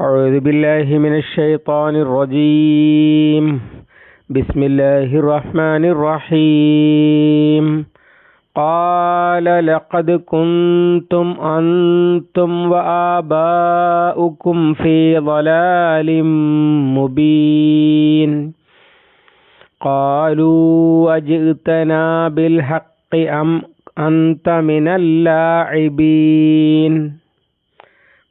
أعوذ بالله من الشيطان الرجيم. بسم الله الرحمن الرحيم. قال لقد كنتم أنتم وآباؤكم في ضلال مبين. قالوا أجئتنا بالحق أم أنت من اللاعبين؟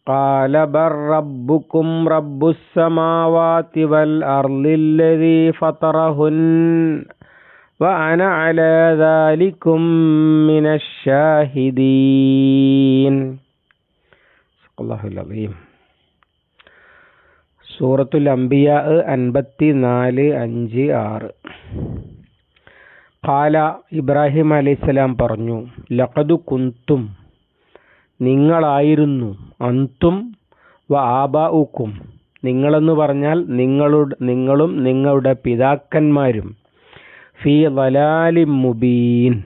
قال بل ربكم رب السماوات والأرض الذي فطرهن وأنا على ذلكم من الشاهدين صدق الله العظيم സൂറത്തുൽ അംബിയ അൻപത്തി നാല് അഞ്ച് ആറ് കാല ഇബ്രാഹിം അലൈഹിസ്സലാം പറഞ്ഞു ലഖദു കുന്തും നിങ്ങളായിരുന്നു അന്തും വ ആബാഉക്കും. നിങ്ങളെന്ന് പറഞ്ഞാൽ നിങ്ങളുടെ നിങ്ങളും നിങ്ങളുടെ പിതാക്കന്മാരും. ഫി വലാലി മുബീൻ.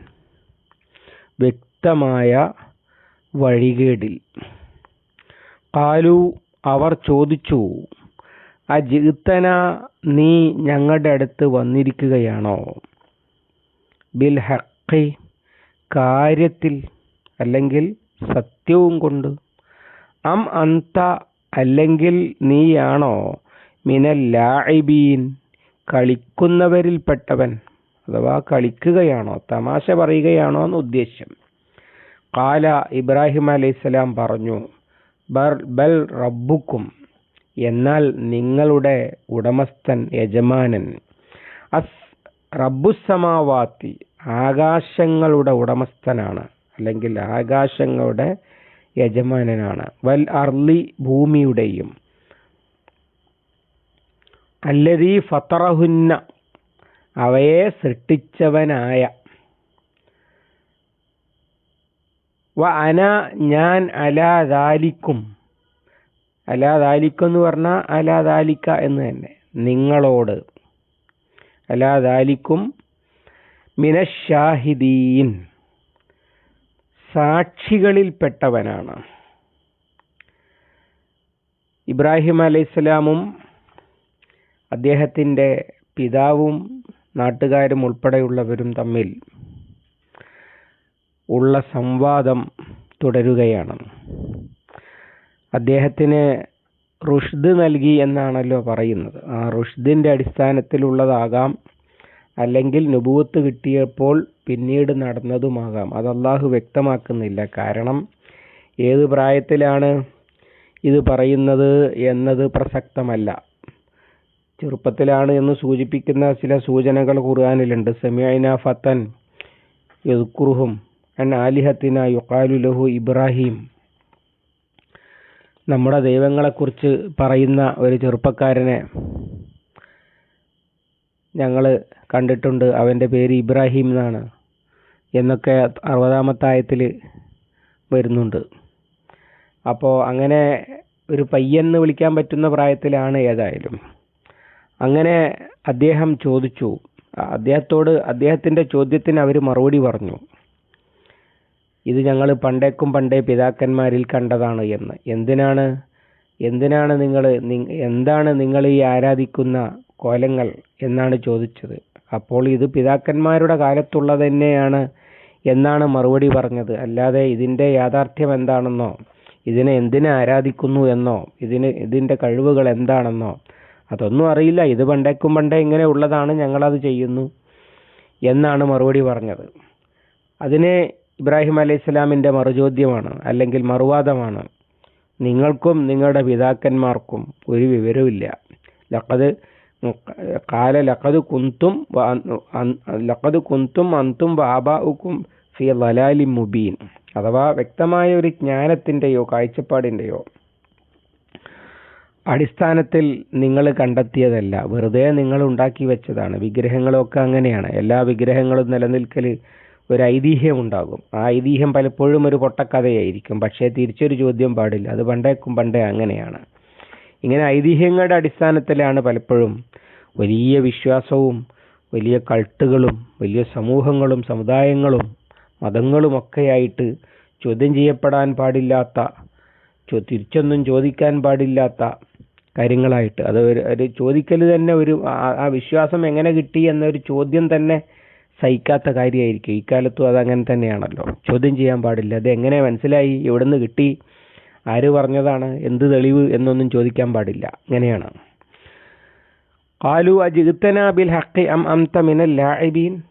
വ്യക്തമായ വഴികേടിൽ. കാലു അവർ ചോദിച്ചു അജിത്തന നീ ഞങ്ങളുടെ അടുത്ത് വന്നിരിക്കുകയാണോ? ബിൽ ഹക്കി കാര്യത്തിൽ അല്ലെങ്കിൽ സത്യവും കൊണ്ട്. അം അന്ത അല്ലെങ്കിൽ നീയാണോ? മിനൽ കളിക്കുന്നവരിൽപ്പെട്ടവൻ. അഥവാ കളിക്കുകയാണോ? തമാശ പറയുകയാണോ എന്ന് ഉദ്ദേശ്യം. കാല ഇബ്രാഹിം അലൈഹിസ്സലാം പറഞ്ഞു ബർ ബൽ റബ്ബുക്കും. എന്നാൽ നിങ്ങളുടെ ഉടമസ്ഥൻ യജമാനൻ. അസ് റബ്ബുസമാവാത്തി ആകാശങ്ങളുടെ ഉടമസ്ഥനാണ്. അല്ലെങ്കിൽ ആകാശങ്ങളുടെ യജമാനനാണ്. വൽ അർലി ഭൂമിയുടെയും അല്ലതി ഫത്തറഹുന്ന അവയെ സൃഷ്ടിച്ചവനായ വ അന ഞാൻ അലാദാലിക്കും അലാദാലിക്കും എന്ന് പറഞ്ഞാൽ അലാദാലിക്ക എന്ന് തന്നെ. നിങ്ങളോട്. അലാദാലിക്കും മിനഷാഹിദീൻ സാക്ഷികളിൽപ്പെട്ടവനാണ്. ഇബ്രാഹിം അലൈഹിസ്സലാമും അദ്ദേഹത്തിന്റെ പിതാവും നാട്ടുകാരും ഉൾപ്പെടെയുള്ളവരും തമ്മിൽ ഉള്ള സംവാദം തുടരുകയാണ്. അദ്ദേഹത്തിന് റുഷ്ദ് നൽകി എന്നാണല്ലോ പറയുന്നത്. ആ റുഷ്ദിന്റെ അടിസ്ഥാനത്തിലുള്ളതാകാം അല്ലെങ്കിൽ നുപൂത്ത് കിട്ടിയപ്പോൾ പിന്നീട് നടന്നതുമാകാം. അത് അള്ളാഹു വ്യക്തമാക്കുന്നില്ല. കാരണം ഏത് പ്രായത്തിലാണ് ഇത് പറയുന്നത് എന്നത് പ്രസക്തമല്ല. ചെറുപ്പത്തിലാണ് എന്ന് സൂചിപ്പിക്കുന്ന ചില സൂചനകൾ ഖുർആാനിലുണ്ട്. സെമിയന ഫത്തൻ യദ്കുറുഹും അൻ ആലിഹത്തിന യുക്കാലു ലഹു ഇബ്രാഹിം. നമ്മുടെ ദൈവങ്ങളെക്കുറിച്ച് പറയുന്ന ഒരു ചെറുപ്പക്കാരനെ ഞങ്ങൾ കണ്ടിട്ടുണ്ട്. അവന്റെ പേര് ഇബ്രാഹിം എന്നാണ്. എന്നൊക്കെ അറുപതാമത്തെ ആയത്തിൽ വരുന്നുണ്ട്. അപ്പോൾ അങ്ങനെ ഒരു പയ്യെന്ന് വിളിക്കാൻ പറ്റുന്ന പ്രായത്തിലാണ് ഏതായാലും. അങ്ങനെ അദ്ദേഹം ചോദിച്ചു. അദ്ദേഹത്തോട് അദ്ദേഹത്തിന്റെ ചോദ്യത്തിന് അവർ മറുപടി പറഞ്ഞു. ഇത് ഞങ്ങൾ പണ്ടേക്കും പണ്ടേ പിതാക്കന്മാരിൽ കണ്ടതാണ് എന്ന്. എന്തിനാണ്? എന്തിനാണ് നിങ്ങൾ എന്താണ് നിങ്ങൾ ഈ ആരാധിക്കുന്ന കോലങ്ങൾ എന്നാണ് ചോദിച്ചത്. അപ്പോൾ ഇത് പിതാക്കന്മാരുടെ കാലത്തുള്ളത് തന്നെയാണ് എന്നാണ് മറുപടി പറഞ്ഞത്. അല്ലാതെ ഇതിന്റെ യാഥാർത്ഥ്യം എന്താണെന്നോ ഇതിനെ എന്തിനെ ആരാധിക്കുന്നു എന്നോ ഇതിന് ഇതിന്റെ കഴിവുകൾ എന്താണെന്നോ അതൊന്നും അറിയില്ല. ഇത് പണ്ടേക്കും പണ്ടേ ഇങ്ങനെ ഉള്ളതാണ് ഞങ്ങളത് ചെയ്യുന്നു എന്നാണ് മറുപടി പറഞ്ഞത്. അതിനെ ഇബ്രാഹിം അലൈഹി സ്വലാമിന്റെ മറുചോദ്യമാണ് അല്ലെങ്കിൽ മറുവാദമാണ്. നിങ്ങൾക്കും നിങ്ങളുടെ പിതാക്കന്മാർക്കും ഒരു വിവരവുമില്ല. ലക്കത് കാല لقد കുന്തും لقد കുന്തും അന്തും ബാബാവുക്കും ഫി ലലാലി മുബീൻ അഥവാ വ്യക്തമായ ഒരു ജ്ഞാനത്തിന്റെയോ കാഴ്ചപ്പാടിന്റെയോ അടിസ്ഥാനത്തിൽ നിങ്ങൾ കണ്ടെത്തിയതല്ല. വെറുതെ നിങ്ങൾ ഉണ്ടാക്കി വെച്ചതാണ്. വിഗ്രഹങ്ങളൊക്കെ അങ്ങനെയാണ്. എല്ലാ വിഗ്രഹങ്ങളും നിലനിൽക്കൽ ഒരു ഐതിഹ്യം ഉണ്ടാകും. ആ ഐതിഹ്യം പലപ്പോഴും ഒരു പൊട്ടക്കഥയായിരിക്കും. പക്ഷേ തിരിച്ചൊരു ചോദ്യം പാടില്ല. അത് പണ്ടേക്കും പണ്ടേ അങ്ങനെയാണ്. ഇങ്ങനെ ഐതിഹ്യങ്ങളുടെ അടിസ്ഥാനത്തിലാണ് പലപ്പോഴും വലിയ വിശ്വാസവും വലിയ കൾട്ടുകളും വലിയ സമൂഹങ്ങളും സമുദായങ്ങളും മതങ്ങളുമൊക്കെയായിട്ട് ചോദ്യം ചെയ്യപ്പെടാൻ പാടില്ലാത്ത തിരിച്ചൊന്നും ചോദിക്കാൻ പാടില്ലാത്ത കാര്യങ്ങളായിട്ട്. അത് ഒരു ചോദിക്കൽ തന്നെ ഒരു ആ- വിശ്വാസം എങ്ങനെ കിട്ടി എന്നൊരു ചോദ്യം തന്നെ സഹിക്കാത്ത കാര്യമായിരിക്കും. ഇക്കാലത്തും അത് അങ്ങനെ തന്നെയാണല്ലോ. ചോദ്യം ചെയ്യാൻ പാടില്ല. അത് എങ്ങനെ മനസ്സിലായി? എവിടെ നിന്ന് കിട്ടി? ആര് പറഞ്ഞതാണ്? എന്ത് തെളിവ് എന്നൊന്നും ചോദിക്കാൻ പാടില്ല. അങ്ങനെയാണ് കാലു അജിത്തന ബിൽ ഹക്കി അം അംത ലാഇബീൻ.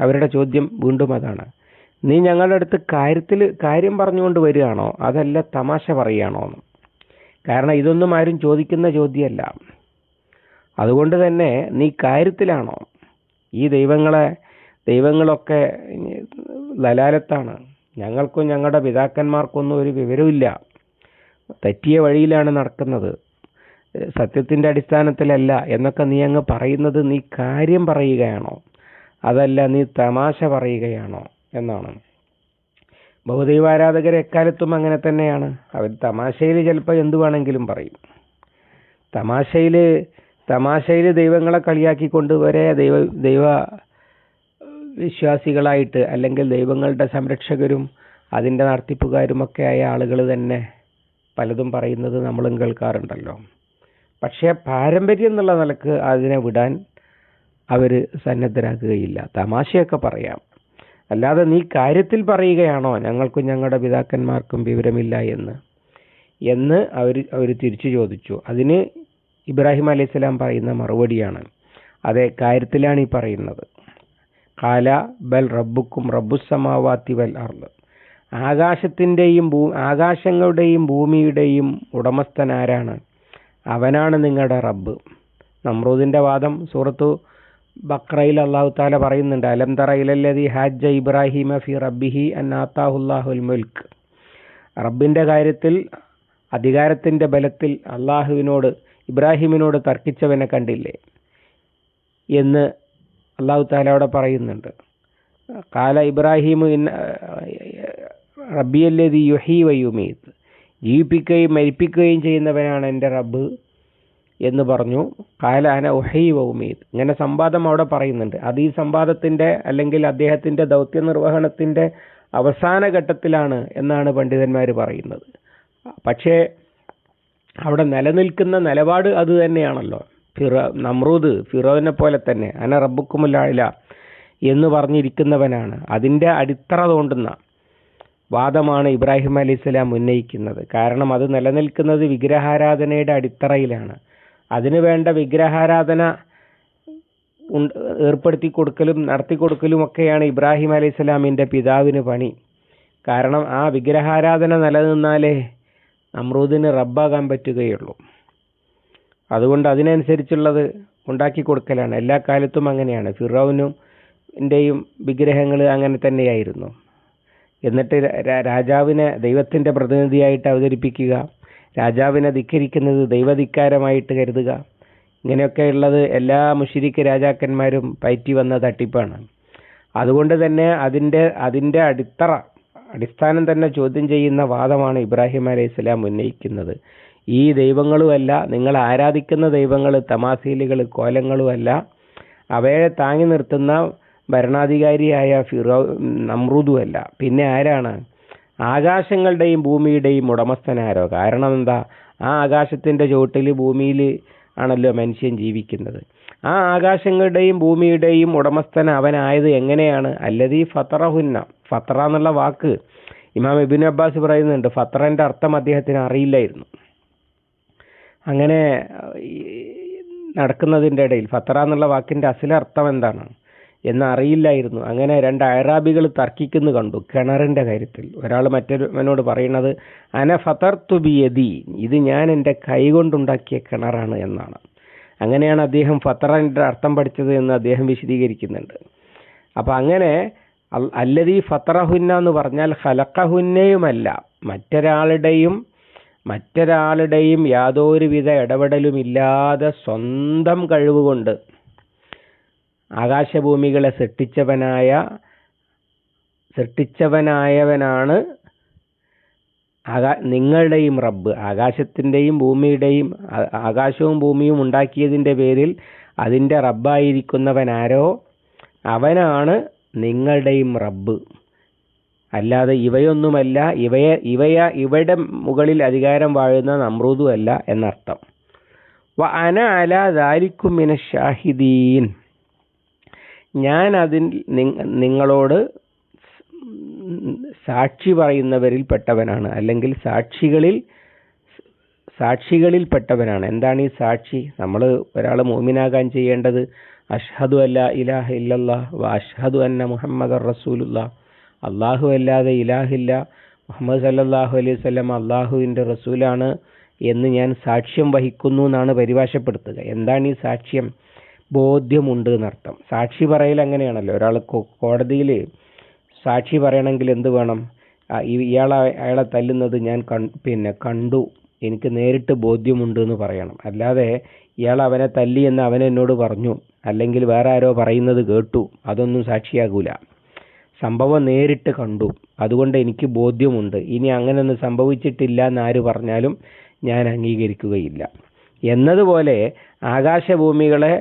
അവരുടെ ചോദ്യം വീണ്ടും അതാണ്. നീ ഞങ്ങളുടെ അടുത്ത് കാര്യത്തിൽ കാര്യം പറഞ്ഞുകൊണ്ട് വരികയാണോ? അതല്ല തമാശ പറയുകയാണോ എന്ന്. കാരണം ഇതൊന്നും ആരും ചോദിക്കുന്ന ചോദ്യമല്ല. അതുകൊണ്ട് തന്നെ നീ കാര്യത്തിലാണോ? ഈ ദൈവങ്ങളെ ദൈവങ്ങളൊക്കെ ലലാലത്താണ് ഞങ്ങൾക്കും ഞങ്ങളുടെ പിതാക്കന്മാർക്കൊന്നും ഒരു വിവരമില്ല തെറ്റിയ വഴിയിലാണ് നടക്കുന്നത്. സത്യത്തിന്റെ അടിസ്ഥാനത്തിലല്ല എന്നൊക്കെ നീ അങ്ങ് പറയുന്നത് നീ കാര്യം പറയുകയാണോ? അതല്ല നീ തമാശ പറയുകയാണോ എന്നാണ്. ബഹുദൈവാരാധകർ എക്കാലത്തും അങ്ങനെ തന്നെയാണ്. അവർ തമാശയിൽ ചിലപ്പോൾ എന്തു വേണമെങ്കിലും പറയും. തമാശയിൽ തമാശയിൽ ദൈവങ്ങളെ കളിയാക്കിക്കൊണ്ട് വരെ ദൈവ ദൈവ വിശ്വാസികളായിട്ട് അല്ലെങ്കിൽ ദൈവങ്ങളുടെ സംരക്ഷകരും അതിന്റെ നടത്തിപ്പുകാരുമൊക്കെ ആയ ആളുകൾ തന്നെ പലതും പറയുന്നത് നമ്മളും കേൾക്കാറുണ്ടല്ലോ. പക്ഷേ പാരമ്പര്യം എന്നുള്ള നിലയ്ക്ക് അതിനെ വിടാൻ അവർ സന്നദ്ധരാക്കുകയില്ല. തമാശയൊക്കെ പറയാം. അല്ലാതെ നീ കാര്യത്തിൽ പറയുകയാണോ? ഞങ്ങൾക്കും ഞങ്ങളുടെ പിതാക്കന്മാർക്കും വിവരമില്ല എന്ന്. എന്ന് അവർ അവർ തിരിച്ചു ചോദിച്ചു. അതിന് ഇബ്രാഹിം അലൈഹിസ്സലാം പറയുന്ന മറുപടിയാണ്. അതെ കാര്യത്തിലാണ് ഈ പറയുന്നത്. കാല ബൽ റബ്ബുക്കും റബ്ബുസമാവാത്തി വൽ അർൾ ആകാശത്തിന്റെയും ഭൂ ആകാശങ്ങളുടെയും ഭൂമിയുടെയും ഉടമസ്ഥൻ ആരാണ് അവനാണ് നിങ്ങളുടെ റബ്ബ്. നമ്രൂദിന്റെ വാദം സൂറത്തു ബക്രയിൽ അള്ളാഹു താല പറയുന്നുണ്ട് അലം തറയിലല്ലതി ഹാജ ഇബ്രാഹിമ ഫി റബ്ബിഹി അന്നാത്താഹുല്ലാഹുൽ മുൽക്ക് റബ്ബിന്റെ കാര്യത്തിൽ അധികാരത്തിന്റെ ബലത്തിൽ അള്ളാഹുവിനോട് ഇബ്രാഹിമിനോട് തർക്കിച്ചവനെ കണ്ടില്ലേ എന്ന് അള്ളാഹു താല അവിടെ പറയുന്നുണ്ട്. കാല ഇബ്രാഹിം റബ്ബിയല്ലതി യുഹി വയുമീത് ജീവിപ്പിക്കുകയും മരിപ്പിക്കുകയും ചെയ്യുന്നവനാണ് എന്റെ റബ്ബ് എന്ന് പറഞ്ഞു. കാല അന ഉഹൈ വൗമീദ് ഇങ്ങനെ സംവാദം അവിടെ പറയുന്നുണ്ട്. അത് ഈ സംവാദത്തിന്റെ അല്ലെങ്കിൽ അദ്ദേഹത്തിന്റെ ദൗത്യ നിർവഹണത്തിന്റെ അവസാന ഘട്ടത്തിലാണ് എന്നാണ് പണ്ഡിതന്മാർ പറയുന്നത്. പക്ഷേ അവിടെ നിലനിൽക്കുന്ന നിലപാട് അത് തന്നെയാണല്ലോ. ഫിറ നമ്രൂദ് ഫിറോവിനെ പോലെ തന്നെ അന റബ്ബുക്കുമുല്ല എന്ന് പറഞ്ഞിരിക്കുന്നവനാണ്. അതിന്റെ അടിത്തറ തോണ്ടുന്ന വാദമാണ് ഇബ്രാഹിം അലി ഇസ്ലാം ഉന്നയിക്കുന്നത്. കാരണം അത് നിലനിൽക്കുന്നത് വിഗ്രഹാരാധനയുടെ അടിത്തറയിലാണ്. അതിനു വേണ്ട വിഗ്രഹാരാധന ഏർപ്പെടുത്തി കൊടുക്കലും നടത്തി കൊടുക്കലും ഒക്കെയാണ് ഇബ്രാഹിം അലി ഇസ്ലാമിന്റെ പിതാവിന് പണി. കാരണം ആ വിഗ്രഹാരാധന നിലനിന്നാലേ അമ്രൂദിന് റബ്ബാകാൻ പറ്റുകയുള്ളൂ. അതുകൊണ്ട് അതിനനുസരിച്ചുള്ളത് ഉണ്ടാക്കി കൊടുക്കലാണ് എല്ലാ കാലത്തും അങ്ങനെയാണ്. ഫിറോവിനും ന്റെയും വിഗ്രഹങ്ങൾ അങ്ങനെ തന്നെയായിരുന്നു. എന്നിട്ട് രാജാവിനെ ദൈവത്തിന്റെ പ്രതിനിധിയായിട്ട് അവതരിപ്പിക്കുക. രാജാവിനെ ധിക്കരിക്കുന്നത് ദൈവധിക്കാരമായിട്ട് കരുതുക. ഇങ്ങനെയൊക്കെയുള്ളത് എല്ലാ മുഷിരിക്ക് രാജാക്കന്മാരും പയറ്റി വന്ന തട്ടിപ്പാണ്. അതുകൊണ്ട് തന്നെ അതിന്റെ അതിന്റെ അടിത്തറ അടിസ്ഥാനം തന്നെ ചോദ്യം ചെയ്യുന്ന വാദമാണ് ഇബ്രാഹിം അലൈഹി സ്വലാം ഉന്നയിക്കുന്നത്. ഈ ദൈവങ്ങളുമല്ല നിങ്ങൾ ആരാധിക്കുന്ന ദൈവങ്ങൾ തമാസീലുകൾ കോലങ്ങളുമല്ല അവയെ താങ്ങി നിർത്തുന്ന ഭരണാധികാരിയായ ഫിറോ നമ്രൂദുമല്ല പിന്നെ ആരാണ്? ആകാശങ്ങളുടെയും ഭൂമിയുടെയും ഉടമസ്ഥനാരോ? കാരണം എന്താ? ആ ആകാശത്തിന്റെ ചുവട്ടിൽ ഭൂമിയിൽ ആണല്ലോ മനുഷ്യൻ ജീവിക്കുന്നത്. ആ ആകാശങ്ങളുടെയും ഭൂമിയുടെയും ഉടമസ്ഥൻ അവനായത് എങ്ങനെയാണ്? അല്ലതീ ഫത്തറഹുന്ന ഫത്തറ എന്നുള്ള വാക്ക് ഇമാം ഇബിൻ അബ്ബാസ് പറയുന്നുണ്ട്. ഫത്രന്റെ അർത്ഥം അദ്ദേഹത്തിന് അറിയില്ലായിരുന്നു. അങ്ങനെ നടക്കുന്നതിന്റെ ഇടയിൽ ഫത്തറ എന്നുള്ള വാക്കിന്റെ അസലർത്ഥം എന്താണ്? എന്ന് അറിയില്ലായിരുന്നു അങ്ങനെ രണ്ട് അയറാബികൾ തർക്കിക്കുന്നു കണ്ടു. കിണറിന്റെ കാര്യത്തിൽ. ഒരാൾ മറ്റൊരുവനോട് പറയുന്നത് അന ഫതർ തുബിയതി ഇത് ഞാൻ എന്റെ കൈകൊണ്ടുണ്ടാക്കിയ കിണറാണ് എന്നാണ്. അങ്ങനെയാണ് അദ്ദേഹം ഫത്തറിന്റെ അർത്ഥം പഠിച്ചത് എന്ന് അദ്ദേഹം വിശദീകരിക്കുന്നുണ്ട്. അപ്പോൾ അങ്ങനെ അല്ലതീ ഫത്തറഹുന്ന എന്ന് പറഞ്ഞാൽ ഹലക്കഹുന്നയുമല്ല മറ്റൊരാളുടെയും മറ്റൊരാളുടെയും യാതൊരുവിധ ഇടപെടലുമില്ലാതെ സ്വന്തം കഴിവുകൊണ്ട് ആകാശഭൂമികളെ സൃഷ്ടിച്ചവനായ സൃഷ്ടിച്ചവനായവനാണ് ആകാ നിങ്ങളുടെയും റബ്ബ്. ആകാശത്തിന്റെയും ഭൂമിയുടെയും ആകാശവും ഭൂമിയും ഉണ്ടാക്കിയതിന്റെ പേരിൽ അതിന്റെ റബ്ബായിരിക്കുന്നവനാരോ അവനാണ് നിങ്ങളുടെയും റബ്ബ്. അല്ലാതെ ഇവയൊന്നുമല്ല ഇവയെ ഇവയ ഇവയുടെ മുകളിൽ അധികാരം വാഴുന്ന നമ്രൂതുമല്ല എന്നർത്ഥം. വ അന അല ദാലിക്കും മിന ഷാഹിദീൻ ഞാൻ അതിൽ നിങ്ങളോട് സാക്ഷി പറയുന്നവരിൽ പെട്ടവനാണ് അല്ലെങ്കിൽ സാക്ഷികളിൽ സാക്ഷികളിൽ പെട്ടവനാണ്. എന്താണ് ഈ സാക്ഷി? നമ്മൾ ഒരാൾ മോമിനാകാൻ ചെയ്യേണ്ടത് അഷ്ഹദു അല്ല ഇലാഹ ഇല്ലല്ലാ അഷ്ഹദു അന്ന മുഹമ്മദ് റസൂലുള്ള. അള്ളാഹു അല്ലാതെ ഇലാഹില്ല മുഹമ്മദ് സല്ലാഹു അലൈഹി വസല്ലം അള്ളാഹുവിന്റെ റസൂലാണ് എന്ന് ഞാൻ സാക്ഷ്യം വഹിക്കുന്നു എന്നാണ് പരിഭാഷപ്പെടുത്തുക. എന്താണ് ഈ സാക്ഷ്യം? ബോധ്യമുണ്ട് എന്നർത്ഥം. സാക്ഷി പറയൽ അങ്ങനെയാണല്ലോ. ഒരാൾ കോടതിയിൽ സാക്ഷി പറയണമെങ്കിൽ എന്ത് വേണം? ഇയാളെ അയാളെ തല്ലുന്നത് ഞാൻ പിന്നെ കണ്ടു. എനിക്ക് നേരിട്ട് ബോധ്യമുണ്ട് എന്ന് പറയണം. അല്ലാതെ ഇയാൾ അവനെ തല്ലി എന്ന് അവൻ എന്നോട് പറഞ്ഞു. അല്ലെങ്കിൽ വേറെ ആരോ പറയുന്നത് കേട്ടു. അതൊന്നും സാക്ഷിയാകൂല. സംഭവം നേരിട്ട് കണ്ടു. അതുകൊണ്ട് എനിക്ക് ബോധ്യമുണ്ട്. ഇനി അങ്ങനെയൊന്നും സംഭവിച്ചിട്ടില്ല എന്ന് ആര് പറഞ്ഞാലും ഞാൻ അംഗീകരിക്കുകയില്ല. എന്നതുപോലെ ആകാശഭൂമികളെ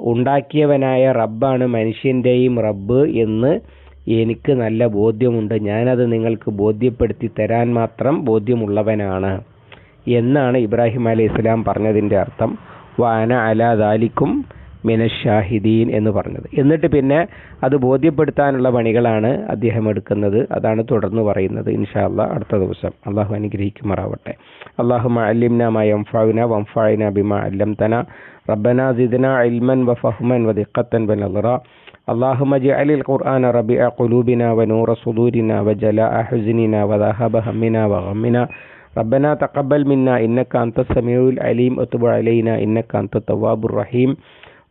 ഉണ്ടാക്കിയവനായ റബ്ബാണ് മനുഷ്യന്റെയും റബ്ബ് എന്ന് എനിക്ക് നല്ല ബോധ്യമുണ്ട്. ഞാനത് നിങ്ങൾക്ക് ബോധ്യപ്പെടുത്തി തരാൻ മാത്രം ബോധ്യമുള്ളവനാണ് എന്നാണ് ഇബ്രാഹിം അലൈഹി ഇസ്ലാം പറഞ്ഞതിന്റെ അർത്ഥം. വാന അലാ ദാലിക്കും മിനഷാഹിദീൻ എന്ന് പറഞ്ഞത് എന്നിട്ട് പിന്നെ അത് ബോധ്യപ്പെടുത്താനുള്ള പണികളാണ് അദ്ദേഹം എടുക്കുന്നത് അതാണ് തുടർന്ന് പറയുന്നത് ഇൻഷാല്ല അടുത്ത ദിവസം അള്ളാഹു അനുഗ്രഹിക്കുമാറാവട്ടെ അള്ളാഹു അല്ലിംന മയംഫാവിന വംഫായിന ബിമ അല്ലംതന ربنا زدنا علما وفهما ودقة ونظرا اللهم اجعل القرآن ربيع قلوبنا ونور صدورنا وجلاء حزننا وذهب همنا وغمنا ربنا تقبل منا إنك أنت السميع العليم وتب علينا إنك أنت التواب الرحيم